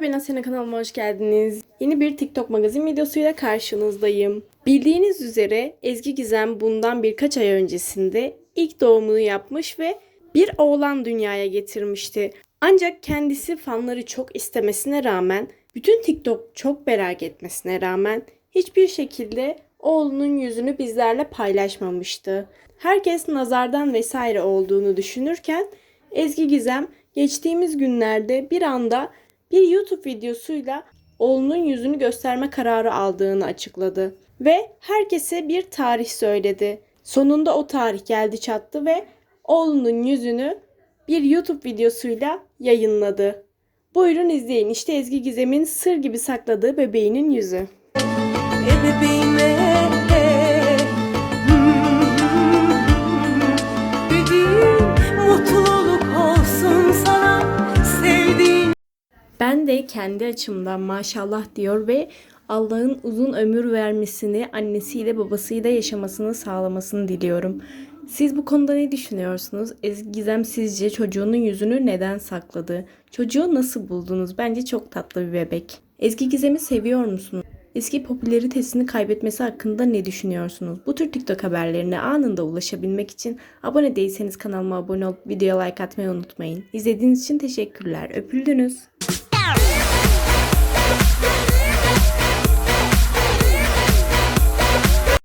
ben Asena kanalıma hoş geldiniz. Yeni bir TikTok magazin videosuyla karşınızdayım. Bildiğiniz üzere Ezgi Gizem bundan birkaç ay öncesinde ilk doğumunu yapmış ve bir oğlan dünyaya getirmişti. Ancak kendisi fanları çok istemesine rağmen, bütün TikTok çok merak etmesine rağmen hiçbir şekilde oğlunun yüzünü bizlerle paylaşmamıştı. Herkes nazardan vesaire olduğunu düşünürken Ezgi Gizem geçtiğimiz günlerde bir anda bir YouTube videosuyla oğlunun yüzünü gösterme kararı aldığını açıkladı ve herkese bir tarih söyledi. Sonunda o tarih geldi çattı ve oğlunun yüzünü bir YouTube videosuyla yayınladı. Buyurun izleyin işte Ezgi Gizem'in sır gibi sakladığı bebeğinin yüzü. E bebeğime Dediğim mutluluk Ben de kendi açımdan maşallah diyor ve Allah'ın uzun ömür vermesini, annesiyle babasıyla yaşamasını sağlamasını diliyorum. Siz bu konuda ne düşünüyorsunuz? Ezgi Gizem sizce çocuğunun yüzünü neden sakladı? Çocuğu nasıl buldunuz? Bence çok tatlı bir bebek. Ezgi Gizem'i seviyor musunuz? Eski popülaritesini kaybetmesi hakkında ne düşünüyorsunuz? Bu tür TikTok haberlerine anında ulaşabilmek için abone değilseniz kanalıma abone olup videoya like atmayı unutmayın. İzlediğiniz için teşekkürler. Öpüldünüz. left.